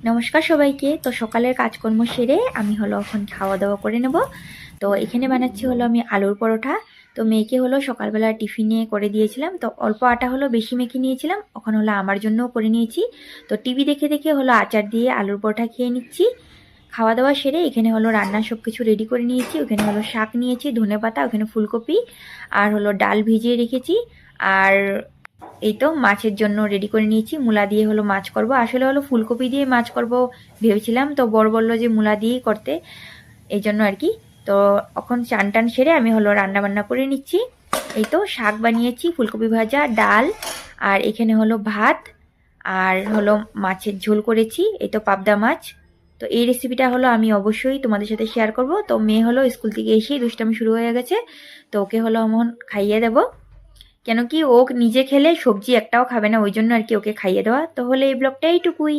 নমস্কার সবাইকে। তো সকালের কাজকর্ম সেরে আমি হলো এখন খাওয়া দাওয়া করে নেব। তো এখানে বানাচ্ছি হলো আমি আলুর পরোটা। তো মেয়েকে হলো সকালবেলা টিফিনে করে দিয়েছিলাম। তো অল্প আটা হলো বেশি মেখে নিয়েছিলাম। ওখানে হলো আমার জন্যও করে নিয়েছি। তো টিভি দেখে দেখে হলো আচার দিয়ে আলুর পরোটা খেয়ে নিচ্ছি। খাওয়া দাওয়া সেরে এখানে হলো রান্নার সব কিছু রেডি করে নিয়েছি। ওখানে হলো শাক নিয়েছি ধনে পাতা ওখানে ফুলকপি, আর হলো ডাল ভিজিয়ে রেখেছি। আর এই তো মাছের জন্য রেডি করে নিয়েছি। মূলা দিয়ে হলো মাছ করব। আসলে হলো ফুলকপি দিয়ে মাছ করব ভেবেছিলাম। তো বড় বলল যে মূলা দিয়েই করতে। এই জন্য আর কি। তো এখন চান টান সেরে আমি হলো রান্না বান্না করে নিচ্ছি। এই তো শাক বানিয়েছি, ফুলকপি ভাজা, ডাল আর এখানে হলো ভাত আর হলো মাছের ঝোল করেছি। এই তো পাবদা মাছ। তো এই রেসিপিটা হলো আমি অবশ্যই তোমাদের সাথে শেয়ার করব। তো মেয়ে হলো স্কুল থেকে এসেই দুষ্টামি শুরু হয়ে গেছে। তো ওকে হলো এমন খাইয়ে দেবো। কেন কি ও নিজে খেলে সবজি একটাও খাবে না, ওই জন্য আর কি ওকে খাইয়ে দেওয়া। তাহলে এই ব্লগটা এইটুকুই।